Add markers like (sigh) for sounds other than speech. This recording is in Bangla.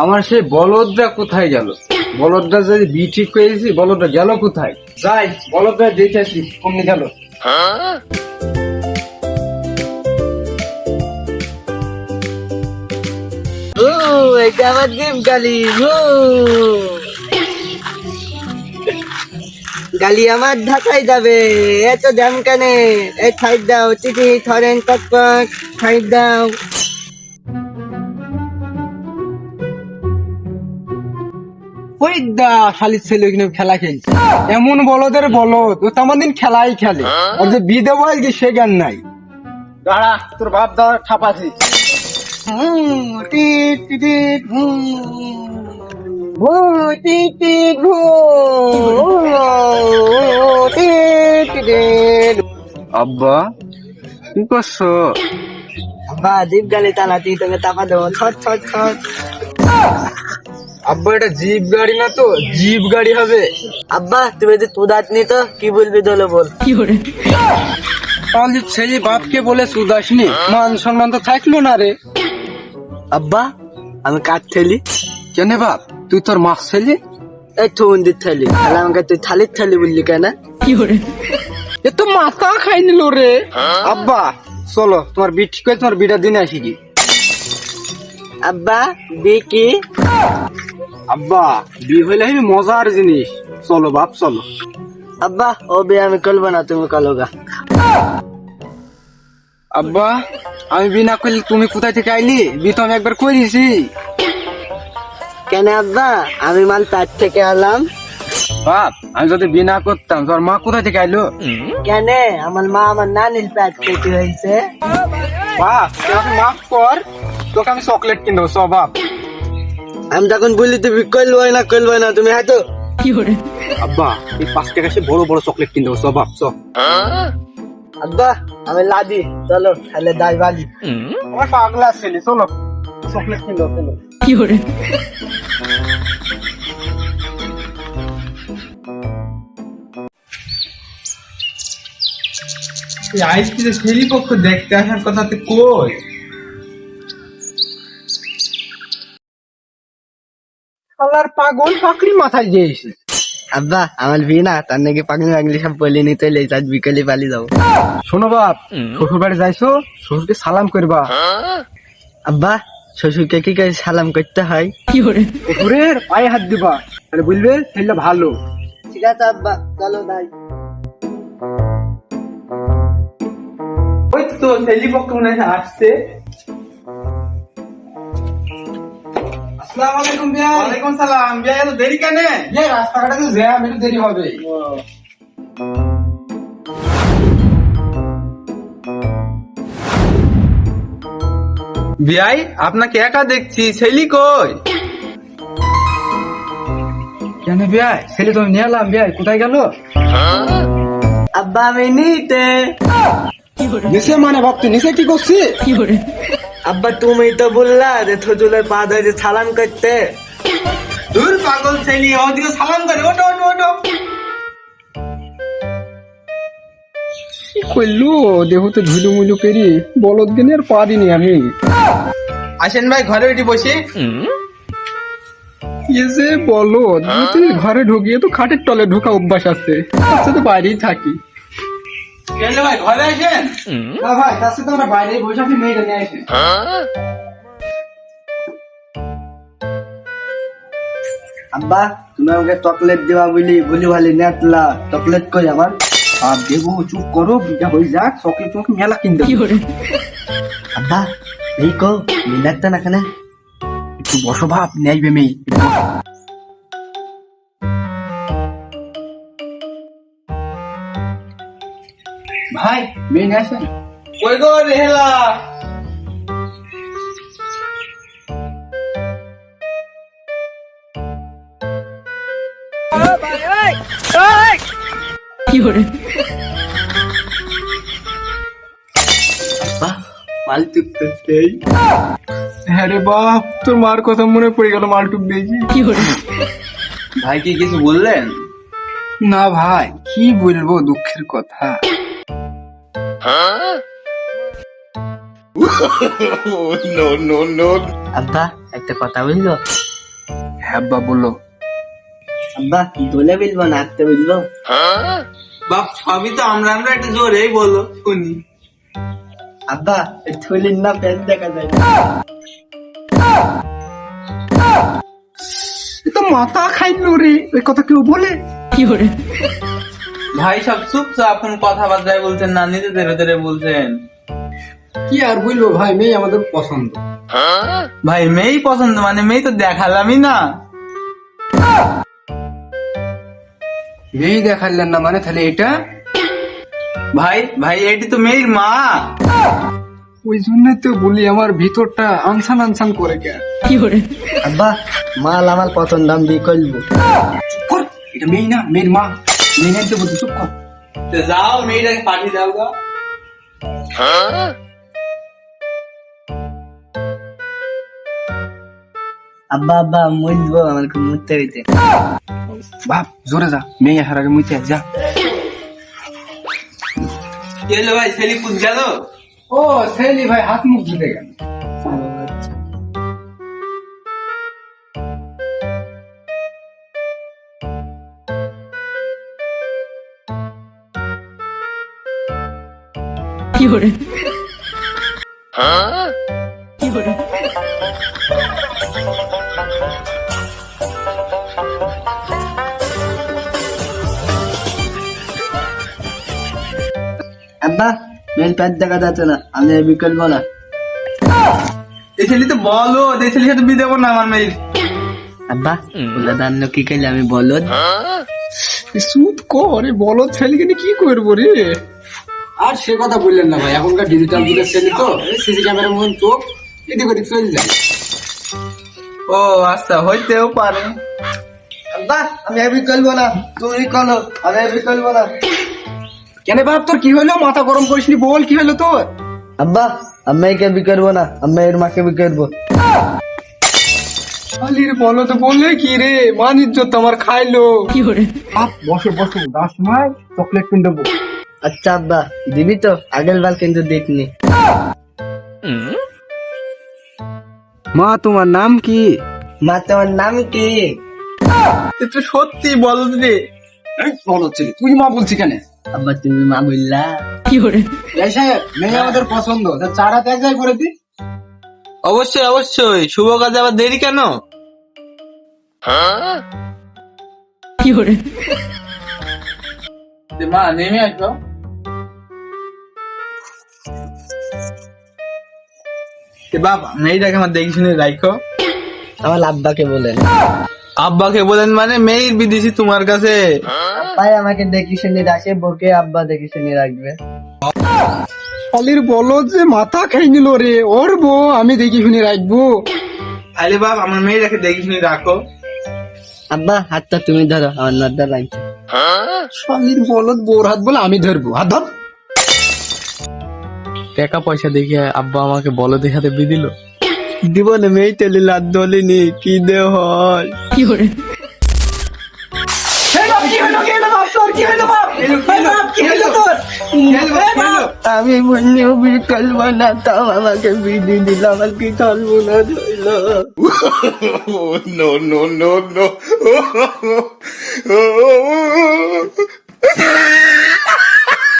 আমার সেই বলদটা কোথায় গেল? বলদটা যদি বি ঠিক করেছি বলদটা গেল কোথায়? যাই বলদটা দেখে আসি কমনি গেল? এটা আমার ডিম গালি গালি আমার ঢাকায় যাবে। এত দাম কেন। এই সাইড দাও, চিঠি থরেন টক টক দাও। ওই দা শালির ছেলে ওখানে খেলা খেলছে। এমন বলদের বলদ ও তেমন দিন খেলাই খেলে। আর যে বি দেবো আজকে সে জ্ঞান নাই। দাঁড়া তোর বাপ দাঁড়া টিট। আব্বা কি করছ? আব্বা দীপ গালি তালাতি তোকে তাপা দেবো। ছট ছট ছট। আব্বা এটা জিপ গাড়ি না তো? জিপ গাড়ি হবে। আব্বা তুমি যদি তুদাত নি তো কি বলবি দলে বল। তাহলে ছেলে বাপকে বলে সুদাসনি মান সম্মান তো থাকল না রে। আব্বা আমি কাঠ ঠেলি কেন বাপ? তুই তোর মাছ ছেলে? এই থুন্দির থালি তাহলে আমাকে তুই থালির থালি বললি কেন? এ তো মাথা খাই নিল রে। আব্বা চলো তোমার বিট ঠিক করে তোমার বিটা দিনে আসি কি? আব্বা বিকি আব্বা বি হইলে হেবি মজার জিনিস। চলো বাপ চলো। আব্বা ও বে আমি করব না তুমি কলোগা আব্বা আমি বিনা করলে তুমি কোথায় থেকে আইলি? বি তো আমি একবার করেছি। কেন আব্বা? আমি মাল প্যাট থেকে আলাম বাপ আমি যদি বিনা করতাম তোর মা কোথায় থেকে আইলো? কেন? আমার মা আমার নানির প্যাট থেকে হয়েছে। বাপ তুই মাফ কর তোকে আমি চকলেট কিনবো সব বাপ। আমি তখন বলি তুমি করব না করব না তুমি হয়তো আব্বা এই পাঁচ টাকা সে বড় বড় চকলেট কিনতে চ বাপ চ। আব্বা আমি লাদি চলো তাহলে দাই বালি। আমার পাগলা ছেলে চলো চকলেট কিনবো চলো। আইসক্রিম ছেলে পক্ষ দেখতে আসার কথা তো কই? শালার পাগল পাকড়ি মাথায় দিয়েছে আব্বা আমার বিয়ে না তার নাকি পাগলি পাগলি সব বলে নিতে হলে আজ বিকেলে পালি যাব। শোনো বাপ শ্বশুর বাড়ি যাইছো শ্বশুরকে সালাম করবা। আব্বা শ্বশুরকে কি করে সালাম করতে হয়? কি করে? শ্বশুরের পায়ে হাত দিবা। তাহলে বলবে ছেলেটা ভালো। ঠিক আছে আব্বা চলো দাই ওই তো ছেলে পক্ষ মনে হয় আসছে। আসসালামু আলাইকুম বিয়া ওয়ালাইকুম সালাম। বিয়া এত দেরি কেন? বিয়া রাস্তাঘাটে তো জ্যাম একটু দেরি হবে। বিয়াই আপনাকে একা দেখছি। ছেলে কই? কেন বিয়া ছেলে তো নিয়ে এলাম বিয়া কোথায় গেল? আব্বা আমি নিতে। নিচে মানে তুই নিচে কি করছিস? আব্বা তুমি তো বললা যে থজুলের পা ধরে সালাম করতে। দূর পাগল ছেলে ওদিকে সালাম করে ওটো ওটো ওটো কি করল দেহ তো ঝুলু মুলু করি বলদ দিনে আর পারিনি আমি। আসেন ভাই ঘরে উঠে বসি। ইয়ে যে বলদ ঘরে ঢুকিয়ে তো খাটের তলে ঢোকা অভ্যাস আছে। আচ্ছা তো বাইরেই থাকি। ভাই ঘরে আসেন? না ভাই তার সাথে আমরা বাইরে বসে আপনি মেয়েটা নিয়ে আসেন। আব্বা তুমি আমাকে চকলেট দেওয়া বলি বলি ভালি নেটলা চকলেট কই আমার? আর দেবো চুপ করো বিটা হয়ে যাক চকলেট তোমাকে মেলা কিনতে। আব্বা এই কো মিনারটা না কেন একটু বসো ভাব নেইবে মেয়ে। ভাই মেয়ে নিয়ে আসেন। কই গো রেহেলা? হ্যাঁ রে বাপ তোর মার কথা মনে পড়ে গেল মালটুক দেখি ভাই কি কিছু বললেন? না ভাই কি বলব দুঃখের কথা? (laughs) আব্বা একটা কথা বলব? হ্যাঁ আব্বা বলল আব্বা দোলে বলব না আঁকতে বলব? বাপ সবই তো আমরা আমরা একটু জোরেই বলো শুনি। আব্বা এই থলির না প্যান্ট দেখা যায়। এ তো মাথা খাইলো রে ওই কথা কেউ বলে? ভাই সব চুপচাপ এখন কথাবার্তায় বলছেন না নিজে ধরে ধরে বলছেন। কি আর বলব ভাই মেয়ে আমাদের পছন্দ। ভাই মেয়েই পছন্দ মানে মেয়ে তো দেখালামই না। মেয়ে দেখালেন না মানে তাহলে এটা? ভাই ভাই এটি তো মেয়ের মা। ওই জন্য তো বলি আমার ভিতরটা আনসান আনসান করে কে? আব্বা মাল আমার পছন্দ আমি করব। এটা মেয়ে না মেয়ের মা। মেয়ে নাইতে বলছি চুপ কর তো যাও মেয়েটাকে পাঠিয়ে দাও গা আব্বা আব্বা মুদবো আমার খুব মুদতে হইতে বাপ জোরে যা মেয়ে আসার আগে মুইতে যা কি হলো ভাই ছেলে পুজ গেল ও সেলি ভাই হাত মুখ ধুতে গেল আব্বা মেয়ের প্যান্ট দেখা যাচ্ছে না। আমি আর করব না। এই ছেলে তো বলো এই ছেলের সাথে বিয়ে দেবো না আমার মেয়ের আব্বা বলে দান্ন কি করলে আমি বলো সুদ করে বলো ছেলেকে কি করব রে? আর সে কথা বললেন না ভাই এখনকার ডিজিটাল যুগের ছেলে তো সিসি ক্যামেরার মতন চোখ এদিক ওদিক চলে যায়। ও আচ্ছা হইতেও পারে। আব্বা আমি করব না তুমি করো আমি করব না। কেন বাপ তোর কি হলো? মাথা গরম করিস নি বল কি হলো তোর? আব্বা আমি একে বিয়ে করব না আমি এর মাকে করব। শালির বলো তো বললে কি রে? মান ইজ্জত আমার খাইলো। বাপ বসো বসো দশ সময় চকলেট কিনে দেবো। আচ্ছা আব্বা দিবি তো? আগের বার কিন্তু দেখনি। মা তোমার নাম কি? মা তোমার নাম কি? এ তো সত্যি বল রে। বলো ছেলে তুই মা বলছি কেন? আব্বা তুমি মা বললা। এই সাহেব মেয়ে আমাদের পছন্দ। চারা এক জায়গায় করে দি। অবশ্যই অবশ্যই। শুভ কাজে আবার দেরি কেন? যে মা নেমে আসব। এ বাবা মেয়েটাকে আমার দেখে শুনে রাখো আমার আব্বাকে বলেন আব্বাকে বলেন মানে মেয়ের বিদেশি তোমার কাছে। আব্বাই আমাকে দেখি শুনে রাখে বকে আব্বা দেখি শুনে রাখবে। শালির বলো যে মাথা খাই নিল রে ওর বউ আমি দেখি শুনে রাখব। আরে বাপ আমার মেয়েটাকে দেখে শুনে রাখো। আব্বা হাতটা তুমি ধরো আমার নদ্দা লাগছে শালির বলদ বোর হাত বলে আমি ধরবো। হাত ধর। টাকা পয়সা দেখে আব্বা আমাকে বলো দেখাতে বি দিল। দিব না মেয়ে তেলে লাদ দলিনি কি দে হয় আমি করব না তাও আমাকে বিধি দিল আমার কি না ধরলো. (laughs) (laughs) (laughs)